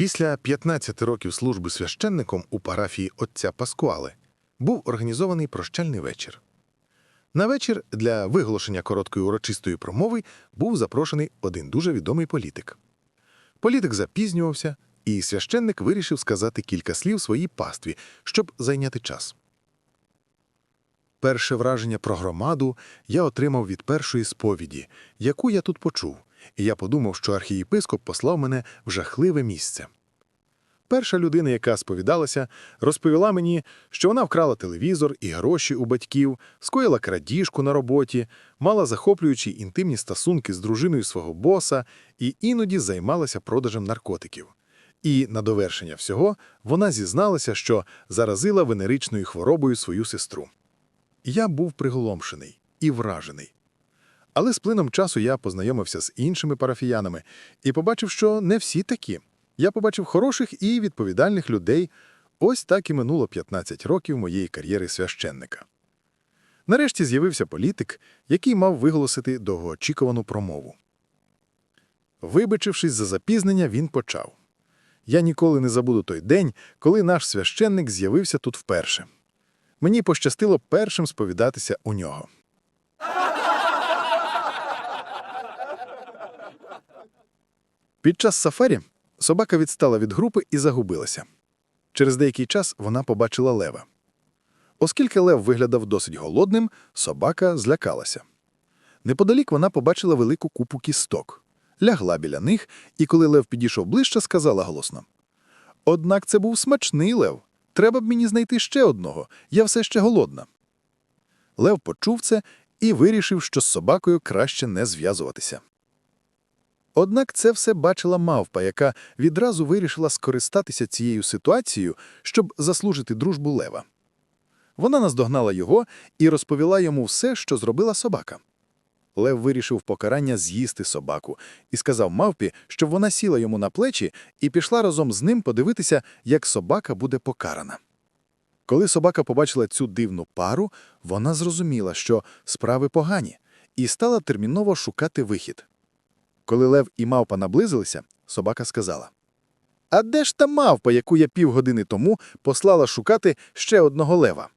Після 15 років служби священником у парафії отця Паскуали був організований прощальний вечір. На вечір для виголошення короткої урочистої промови був запрошений один дуже відомий політик. Політик запізнювався, і священник вирішив сказати кілька слів своїй пастві, щоб зайняти час. Перше враження про громаду я отримав від першої сповіді, яку я тут почув, і я подумав, що архієпископ послав мене в жахливе місце. Перша людина, яка сповідалася, розповіла мені, що вона вкрала телевізор і гроші у батьків, скоїла крадіжку на роботі, мала захоплюючі інтимні стосунки з дружиною свого боса і іноді займалася продажем наркотиків. І на довершення всього вона зізналася, що заразила венеричною хворобою свою сестру. Я був приголомшений і вражений. Але з плином часу я познайомився з іншими парафіянами і побачив, що не всі такі. Я побачив хороших і відповідальних людей. Ось так і минуло 15 років моєї кар'єри священника. Нарешті з'явився політик, який мав виголосити довгоочікувану промову. Вибачившись за запізнення, він почав. Я ніколи не забуду той день, коли наш священник з'явився тут вперше. Мені пощастило першим сповідатися у нього. Під час сафарі собака відстала від групи і загубилася. Через деякий час вона побачила лева. Оскільки лев виглядав досить голодним, собака злякалася. Неподалік вона побачила велику купу кісток, лягла біля них, і коли лев підійшов ближче, сказала голосно: Однак це був смачний лев. Треба б мені знайти ще одного, я все ще голодна. Лев почув це і вирішив, що з собакою краще не зв'язуватися. Однак це все бачила мавпа, яка відразу вирішила скористатися цією ситуацією, щоб заслужити дружбу лева. Вона наздогнала його і розповіла йому все, що зробила собака. Лев вирішив покарання з'їсти собаку і сказав мавпі, щоб вона сіла йому на плечі і пішла разом з ним подивитися, як собака буде покарана. Коли собака побачила цю дивну пару, вона зрозуміла, що справи погані, і стала терміново шукати вихід. Коли лев і мавпа наблизилися, собака сказала: А де ж та мавпа, яку я півгодини тому послала шукати ще одного лева?